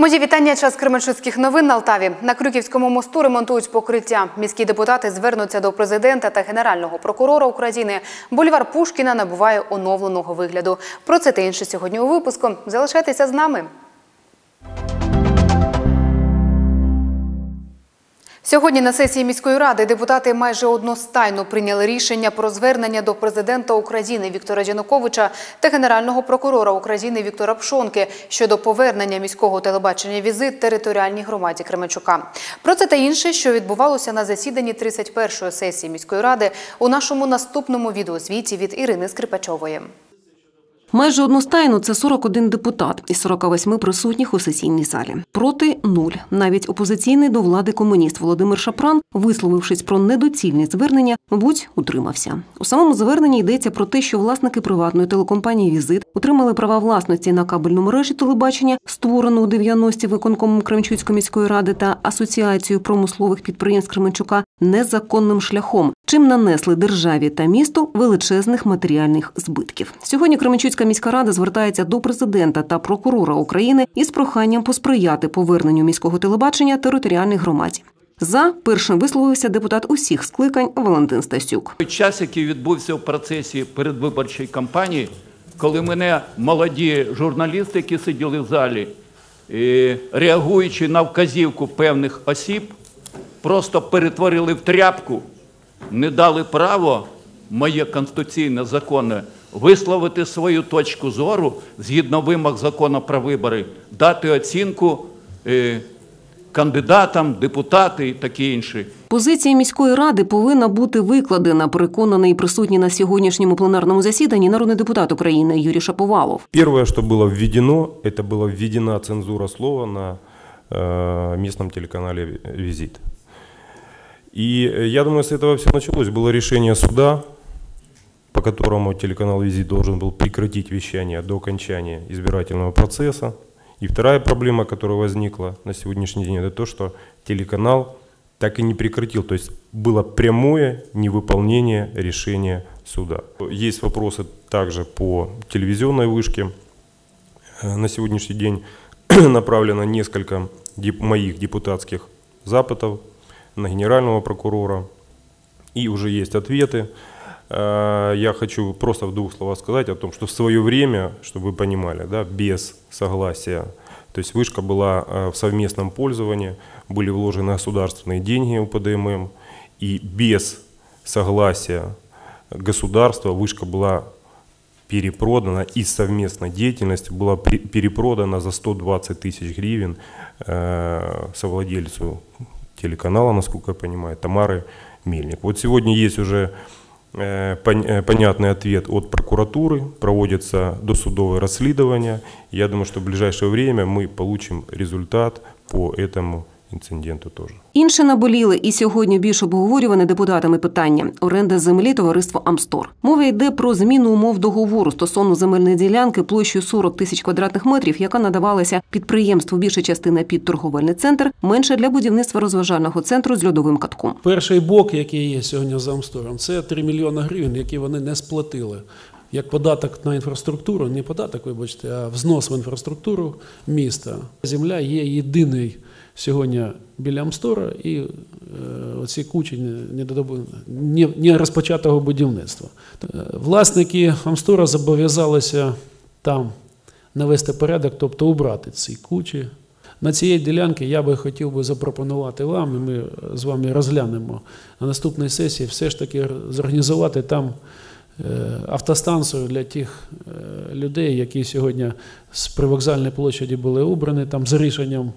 Мої вітання. Час Кременчуцьких новин на Алтаві. На Крюківському мосту ремонтують покриття. Міські депутати звернуться до президента та генерального прокурора України. Бульвар Пушкіна набуває оновленого вигляду. Про це та інше сьогодні у випуску. Залишайтеся з нами. Сьогодні на сесії міської ради депутати майже одностайно прийняли рішення про звернення до президента України Віктора Януковича та генерального прокурора України Віктора Пшонки щодо повернення міського телебачення візит територіальній громаді Кременчука. Про це та інше, що відбувалося на засіданні 31-ї сесії міської ради, у нашому наступному відеозвіті від Ірини Скрипачової. Майже одностайно це 41 депутат із 48 присутніх у сесійній залі. Проти нуль. Навіть опозиційний до влади комуніст Володимир Шапран, висловившись про недоцільність звернення, мабуть, утримався. У самому зверненні йдеться про те, що власники приватної телекомпанії Візит отримали права власності на кабельну мережі телебачення, створену у 90-ті виконкомом Кремчуцької міської ради та асоціацією промислових підприємств Кременчука незаконним шляхом, чим нанесли державі та місту величезних матеріальних збитків. Сьогодні Кременчуцька міська рада звертається до президента та прокурора України із проханням посприяти поверненню міського телебачення територіальній громаді. За першим висловився депутат усіх скликань Валентин Стасюк. Час, який відбувся в процесі передвиборчої кампанії, коли мене молоді журналісти, які сиділи в залі, реагуючи на вказівку певних осіб, просто перетворили в тряпку, не дали право, моє конституційне законне, висловити свою точку зору згідно вимог закону про вибори, дати оцінку е, кандидатам, депутати і таке інше. Позиція міської ради повинна бути викладена, переконаний присутній на сьогоднішньому пленарному засіданні народний депутат України Юрій Шаповалов. Первое, что было введено, это была введена цензура слова на э, местном телеканале «Визит». И э, я думаю, с этого все началось. Было решение суда, По которому телеканал «Визит» должен был прекратить вещание до окончания избирательного процесса. И вторая проблема, которая возникла на сегодняшний день, это то, что телеканал так и не прекратил. То есть было прямое невыполнение решения суда. Есть вопросы также по телевизионной вышке. Э, На сегодняшний день направлено несколько деп- моих депутатских запытов на генерального прокурора. И уже есть ответы. Э, Я хочу просто в двух словах сказать о том, что в свое время, чтобы вы понимали, да, без согласия, то есть вышка была э, в совместном пользовании, были вложены государственные деньги у ПДММ, и без согласия государства вышка была перепродана из совместной деятельности, была перепродана за 120 тысяч гривен э, совладельцу телеканала, насколько я понимаю, Тамары Мельник. Вот сегодня есть уже понятный ответ от прокуратуры, проводится досудовое расследование. Я думаю, что в ближайшее время мы получим результат по этому инциденту тоже. Інше наболіли і сьогодні більш обговорюване депутатами питання оренда землі товариства Амстор. Мова йде про зміну умов договору стосовно земельної ділянки площею 40 тисяч квадратних метрів, яка надавалася підприємству більша частина під торговельний центр, менше для будівництва розважального центру з льодовим катком. Перший бок, який є сьогодні за Амстором, це 3 мільйони гривень, які вони не сплатили. Як податок на інфраструктуру, не податок, вибачте, а взнос в інфраструктуру міста. Земля є єдиний сьогодні біля Амстора і е, оці кучі не, розпочатого будівництва. Е, Власники Амстора зобов'язалися там навести порядок, тобто убрати ці кучі. На цієї ділянки я би хотів би запропонувати вам, і ми з вами розглянемо на наступній сесії, все ж таки зорганізувати там е, автостанцію для тих людей, які сьогодні з привокзальної площаді були обрані там за рішенням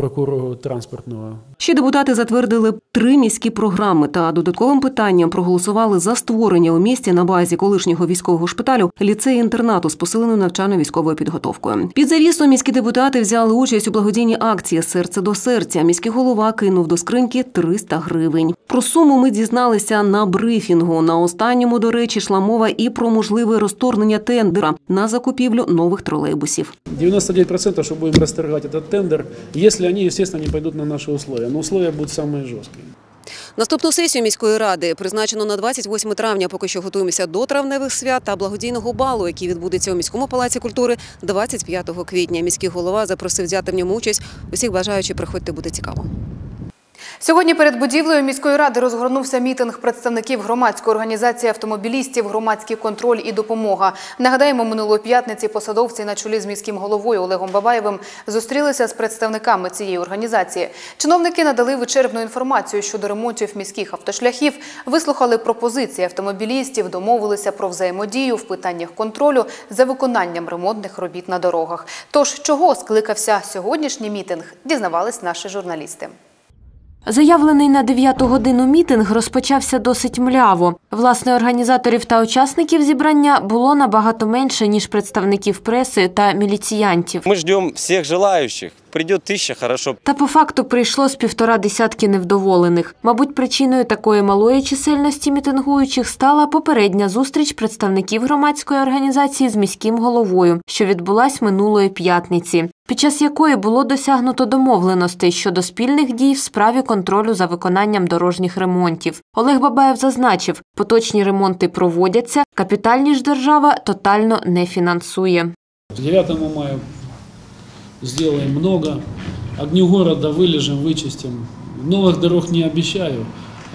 прокурору транспортного. Ще депутати затвердили три міські програми та додатковим питанням проголосували за створення у місті на базі колишнього військового шпиталю ліцею-інтернату з посиленою навчально-військовою підготовкою. Під завісу міські депутати взяли участь у благодійній акції Серце до серця. Міський голова кинув до скриньки 300 гривень. Про суму ми дізналися на брифінгу. На останньому, до речі, йшла мова і про можливе розторгнення тендера на закупівлю нових тролейбусів. 99% что будем расторгать этот тендер, если они, естественно, не пойдут на наши условия. Но условия будут самые жесткие. Наступну сесію міської ради призначено на 28 травня. Поки що готуємося до травневих свят та благодійного балу, який відбудеться у міському палаці культури 25 квітня. Міський голова запросив взяти в ньому участь. Усіх бажаючих приходьте, буде цікаво. Сьогодні перед будівлею міської ради розгорнувся мітинг представників громадської організації автомобілістів «Громадський контроль і допомога». Нагадаємо, минулої п'ятниці посадовці на чолі з міським головою Олегом Бабаєвим зустрілися з представниками цієї організації. Чиновники надали вичерпну інформацію щодо ремонтів міських автошляхів, вислухали пропозиції автомобілістів, домовилися про взаємодію в питаннях контролю за виконанням ремонтних робіт на дорогах. Тож, чого скликався сьогоднішній мітинг, дізнавались наші журналісти. Заявлений на 9 годину мітинг розпочався досить мляво. Власне, організаторів та учасників зібрання було набагато менше, ніж представників преси та міліціянтів. Ми чекаємо всіх желающих. Придет тысяча, хорошо. Та по факту прийшло з півтора десятки невдоволених. Мабуть, причиною такої малої чисельності мітингуючих стала попередня зустріч представників громадської організації з міським головою, що відбулась минулої п'ятниці, під час якої було досягнуто домовленостей щодо спільних дій в справі контролю за виконанням дорожніх ремонтів. Олег Бабаєв зазначив, поточні ремонти проводяться, капітальні ж держава тотально не фінансує. К 9 мая сделаем много. Огни города вылежем, вычистим. Новых дорог не обещаю,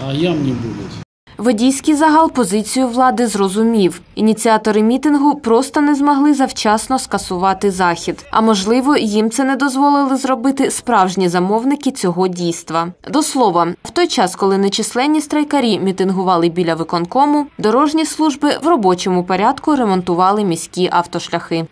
а ям не будет. Водійський загал позицію влади зрозумів. Ініціатори мітингу просто не змогли завчасно скасувати захід. А можливо, їм це не дозволили зробити справжні замовники цього дійства. До слова, в той час, коли нечисленні страйкарі мітингували біля виконкому, дорожні служби в робочому порядку ремонтували міські автошляхи.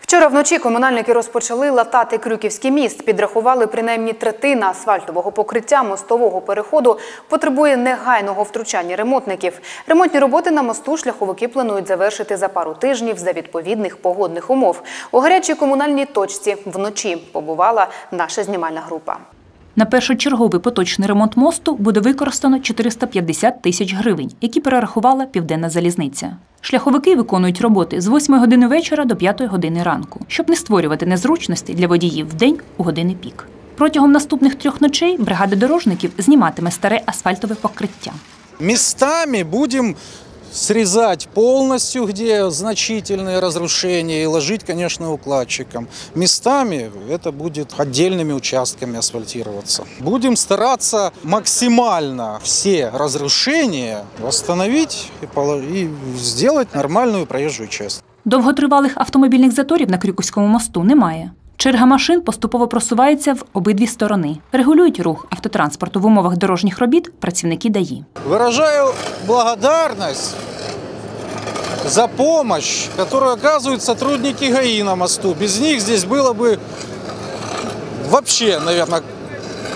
Вчора вночі комунальники розпочали латати Крюківський міст. Підрахували принаймні третина асфальтового покриття мостового переходу потребує негайного втручання ремонтників. Ремонтні роботи на мосту шляховики планують завершити за пару тижнів за відповідних погодних умов. У гарячій комунальній точці вночі побувала наша знімальна група. На першочерговий поточний ремонт мосту буде використано 450 тисяч гривень, які перерахувала Південна залізниця. Шляховики виконують роботи з 8 години вечора до 5 години ранку, щоб не створювати незручності для водіїв в день у години пік. Протягом наступних трьох ночей бригада дорожників зніматиме старе асфальтове покриття. Местами будем срезать полностью, где значительные разрушения, и ложить, конечно, укладчиком. Местами это будет отдельными участками асфальтироваться. Будем стараться максимально все разрушения восстановить и поло- и сделать нормальную проезжую часть. Довготривалих автомобільних заторів на Крюківському мосту немає. Черга машин поступово просувається в обидві сторони. Регулюють рух автотранспорту в умовах дорожніх робіт працівники ДАІ. Выражаю благодарность за помощь, которую оказывают сотрудники ГАИ на мосту. Без них здесь было бы вообще, наверное,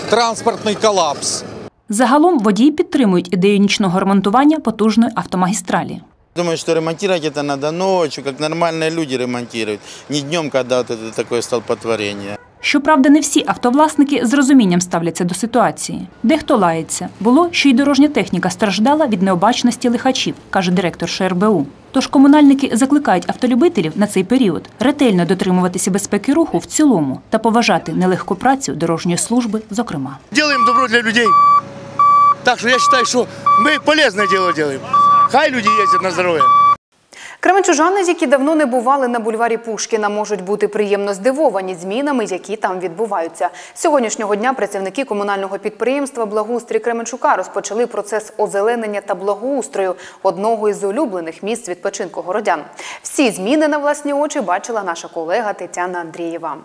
транспортный коллапс. Загалом водії підтримують ідею нічного ремонтування потужної автомагістралі. Думаю, что ремонтировать это надо ночью, как нормальные люди ремонтируют. Не днем, когда вот это такое столпотворение. Щоправда, не всі автовласники з розумінням ставляться до ситуації. Дехто лається. Було, що й дорожня техніка страждала від необачності лихачів, каже директор ШРБУ. Тож комунальники закликають автолюбителів на цей період ретельно дотримуватися безпеки руху в цілому та поважати нелегку працю дорожньої служби, зокрема. делаем добро для людей. Так что я считаю, что мы полезное дело делаем. Хай люди ездят на здоровье. Кременчужани, які давно не бували на бульварі Пушкіна, можуть бути приємно здивовані змінами, які там відбуваються. Сьогоднішнього дня працівники комунального підприємства Благоустрій Кременчука розпочали процес озеленення та благоустрою одного із улюблених місць відпочинку городян. Всі зміни на власні очі бачила наша колега Тетяна Андрієва.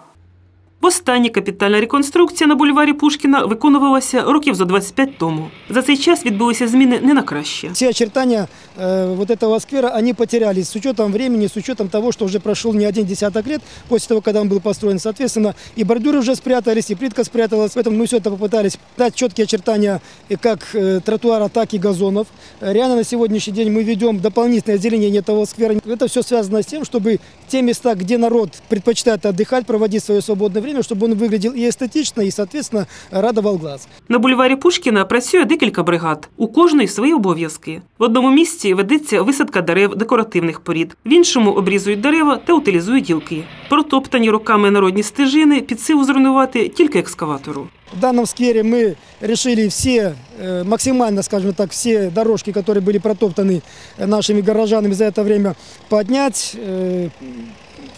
Востаннє капітальна реконструкція на бульварі Пушкіна виконувалася років за 25 тому. За цей час відбулися зміни не на краще. Все очертания э, вот этого сквера, они потерялись с учетом времени, с учетом того, что уже прошел не один десяток лет после того, когда он был построен. Соответственно, и бордюры уже спрятались, и плитка спряталась. Поэтому мы все это попытались дать четкие очертания э, как э, тротуара, так и газонов. Э, Реально на сегодняшний день мы ведем дополнительное озеленение этого сквера. Это все связано с тем, чтобы те места, где народ предпочитает отдыхать, проводить свое свободное время, время, чтобы он выглядел и эстетично, и, соответственно, радовал глаз. На бульварі Пушкіна працює декілька бригад. У кожної свої обов'язки. В одному місці ведеться висадка дерев декоративних порід, в іншому обрізують дерева та утилізують гілки. Протоптані роками народні стежини під силу зруйнувати тільки екскаватору. В данном сквере мы решили все, э, максимально, скажем так, все дорожки, которые были протоптаны э, нашими горожанами за это время, поднять, э,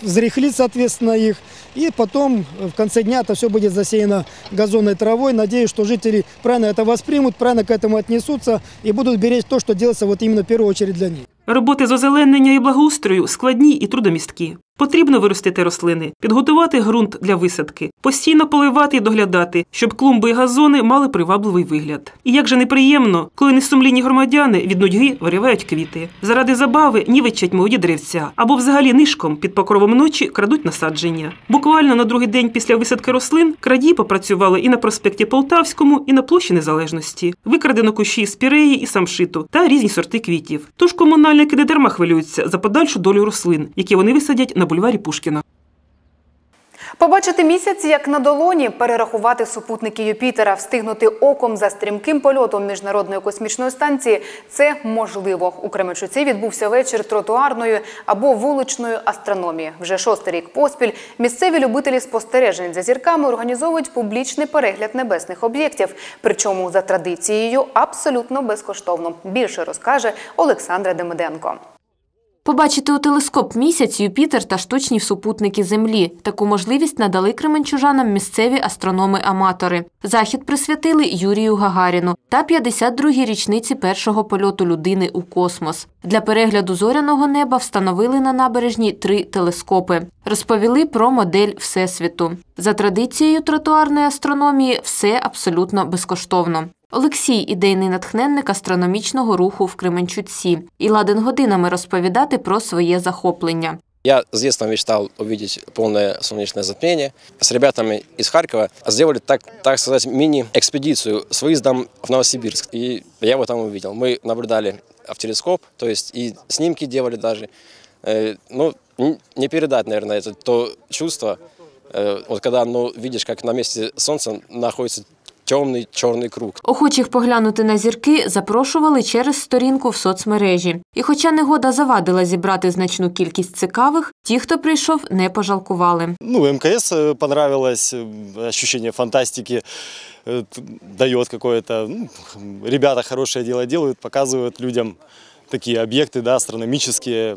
зарехлить, соответственно, их. И потом э, в конце дня это все будет засеяно газонной травой. Надеюсь, что жители правильно это воспримут, правильно к этому отнесутся и будут беречь то, что делается вот именно в первую очередь для них. Роботи з озеленення і благоустрою складні і трудомісткі. Потрібно виростити рослини, підготувати ґрунт для висадки, постійно поливати і доглядати, щоб клумби і газони мали привабливий вигляд. І як же неприємно, коли несумлінні громадяни від нудьги вирівають квіти. Заради забави нівечать молоді деревця або взагалі нишком під покровом ночі крадуть насадження. Буквально на другий день після висадки рослин крадії попрацювали і на проспекті Полтавському, і на площі Незалежності. Викрадено кущі спіреї і самшиту та різні сорти квітів. Тож комунальники не дарма хвилюються за подальшу долю рослин, які вони висадять на бульварі Пушкіна. Побачити місяць як на долоні, перерахувати супутники Юпітера, встигнути оком за стрімким польотом міжнародної космічної станції це можливо. У Кременчуці відбувся вечір тротуарної або вуличної астрономії. Вже шостий рік поспіль місцеві любителі спостережень за зірками організовують публічний перегляд небесних об'єктів. Причому за традицією абсолютно безкоштовно. Більше розкаже Олександра Демиденко. Побачити у телескоп місяць, Юпітер та штучні супутники Землі. Таку можливість надали кременчужанам місцеві астрономи-аматори. Захід присвятили Юрію Гагаріну та 52-й річниці першого польоту людини у космос. Для перегляду зоряного неба встановили на набережні три телескопи. Розповіли про модель Всесвіту. За традицією тротуарної астрономії все абсолютно безкоштовно. Олексій ідейний натхненник астрономічного руху в Кременчуці і ладен годинами розповідати про своє захоплення. Я с детства мечтал увидеть полное солнечное затмение. С ребятами из Харькова сделали, так, так сказать, мини-экспедицию с выездом в Новосибирск. И я его там увидел. Мы наблюдали в телескоп, то есть и снимки делали даже. Э, Ну, н- не передать, наверное, это то чувство, э, вот когда ну, видишь, как на месте Солнца находится темный черный круг. Охочих поглянути на зірки запрошували через сторінку в соцмережі. І хоча негода завадила зібрати значну кількість цікавих, ті, хто прийшов, не пожалкували. Ну, МКС э, понравилось, э, ощущение фантастики э, т- дает какое-то. ну, ребята хорошее дело делают, показывают людям такие объекты, да, астрономические.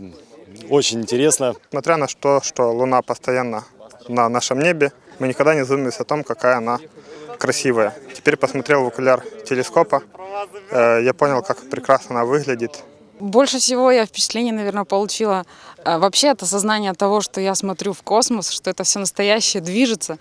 Очень интересно. Несмотря на то, что Луна постоянно на нашем небе, мы никогда не задумывались о том, какая она красивая. Теперь посмотрел в окуляр телескопа, э, я понял, как прекрасно она выглядит. Больше всего я впечатление, наверное, получила э, вообще от осознания того, что я смотрю в космос, что это все настоящее движется.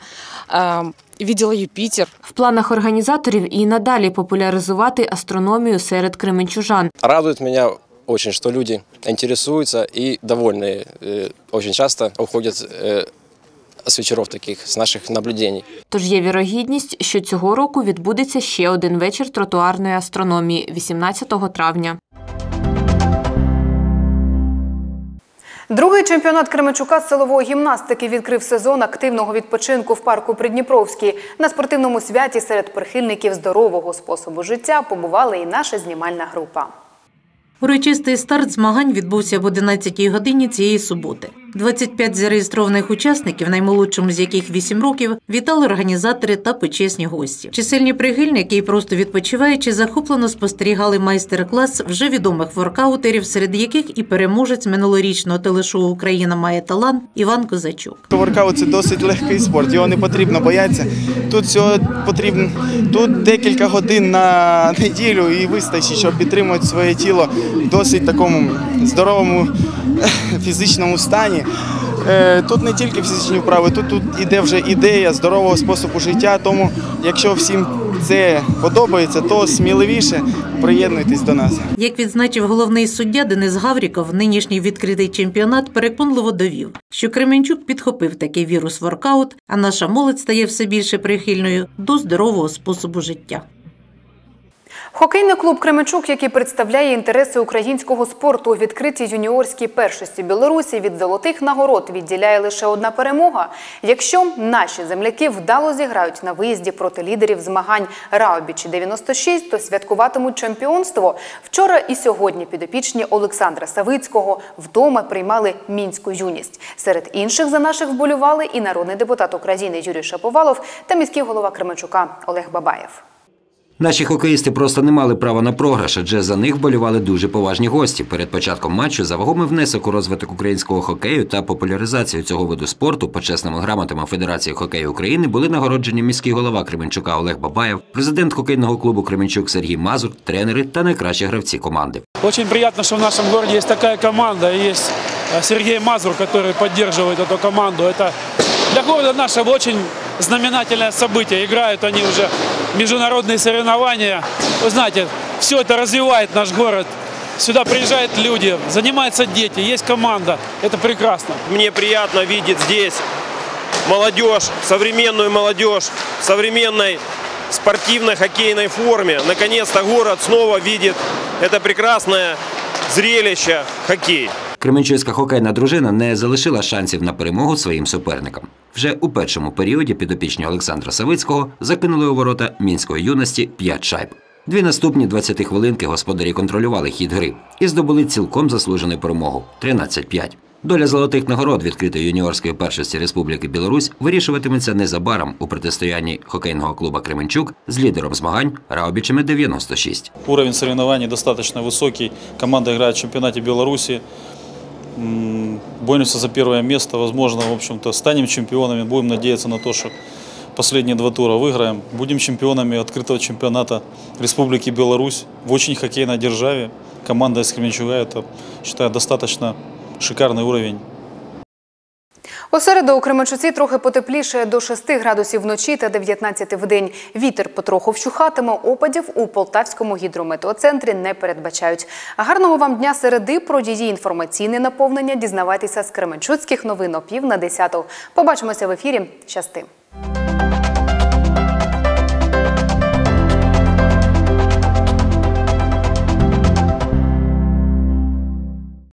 Э, Видела Юпитер. В планах організаторів і надалі популяризувати астрономію серед кременчужан. Радует меня очень, что люди интересуются и довольны. Э, Очень часто уходят э, с вечеров таких, с наших наблюдений. Тож є вірогідність, що цього року відбудеться ще один вечір тротуарної астрономії 18 травня. Другий чемпіонат Кременчука з силової гімнастики відкрив сезон активного відпочинку в парку Придніпровський. На спортивному святі серед прихильників здорового способу життя побувала і наша знімальна група. Урочистий старт змагань відбувся об 11-й годині цієї суботи. 25 зареєстрованих учасників, наймолодшому з яких 8 років, вітали організатори та почесні гості. Чисельні прихильники і просто відпочиваючи захоплено спостерігали майстер-клас вже відомих воркаутерів, серед яких і переможець минулорічного телешоу Україна має талант Іван Козачук. Воркаут це досить легкий спорт, його не потрібно боятися. Тут всього потрібно тут декілька годин на неділю і вистачить, щоб підтримувати своє тіло в досить такому здоровому фізичному стані. Е, Тут не тільки фізичні вправи, тут, тут іде вже ідея здорового способу життя. Тому, якщо всім це подобається, то сміливіше приєднуйтесь до нас. Як відзначив головний суддя Денис Гавріков, нинішній відкритий чемпіонат переконливо довів, що Кременчук підхопив такий вірус воркаут, а наша молодь стає все більше прихильною до здорового способу життя. Хокейний клуб Кременчук, який представляє інтереси українського спорту у відкритій юніорській першості Білорусі від золотих нагород відділяє лише одна перемога. Якщо наші земляки вдало зіграють на виїзді проти лідерів змагань Раубічі 96, то святкуватимуть чемпіонство. Вчора і сьогодні підопічні Олександра Савицького вдома приймали мінську юність. Серед інших за наших вболювали і народний депутат України Юрій Шаповалов та міський голова Кременчука Олег Бабаєв. Наші хокеїсти просто не мали права на програш, адже за них болювали дуже поважні гості. Перед початком матчу за вагомий внесок у розвиток українського хокею та популяризацію цього виду спорту почесними грамотами Федерації хокею України були нагороджені міський голова Кременчука Олег Бабаєв, президент хокейного клубу Кременчук Сергій Мазур, тренери та найкращі гравці команди. Очень приятно, что в нашем городе есть такая команда. и Есть э, Сергей Мазур, который поддерживает эту команду. Это для города нашего очень знаменательное событие. Играют они уже в Международные соревнования. Вы знаете, все это развивает наш город. Сюда приезжают люди, занимаются дети, есть команда. Это прекрасно. Мне приятно видеть здесь молодежь, современную молодежь современной спортивной хоккейной форме. Наконец-то город снова видит это прекрасное зрелище хоккей. Кременчуцька хокейна дружина не залишила шансів на перемогу своїм суперникам. Вже у першому періоді підопічні Олександра Савицького закинули у ворота мінської юності 5 шайб. Дві наступні 20 хвилинки господарі контролювали хід гри і здобули цілком заслужену перемогу 13-5. Доля золотих нагород відкритої юніорської першості Республіки Білорусь вирішуватиметься незабаром у протистоянні хокейного клуба Кременчук з лідером змагань Раубічами 96. Уровень соревнований достаточно высокий. Команда играет в чемпионате Беларуси. Боремся за первое место. Возможно, в общем-то, станем чемпионами. Будем надеяться на то, что последние два тура выиграем. Будем чемпионами открытого чемпионата Республики Беларусь в очень хоккейной державе. Команда из Кременчуга – это, считаю, достаточно шикарный уровень. У середу у Кременчуці трохи потепліше до 6 градусів вночі та 19 в день. Вітер потроху вщухатиме. Опадів у Полтавському гідрометеоцентрі не передбачають. Гарного вам дня середи. Про її інформаційне наповнення дізнавайтеся з Кременчуцьких новин о пів на 10. Побачимося в ефірі. Щасти.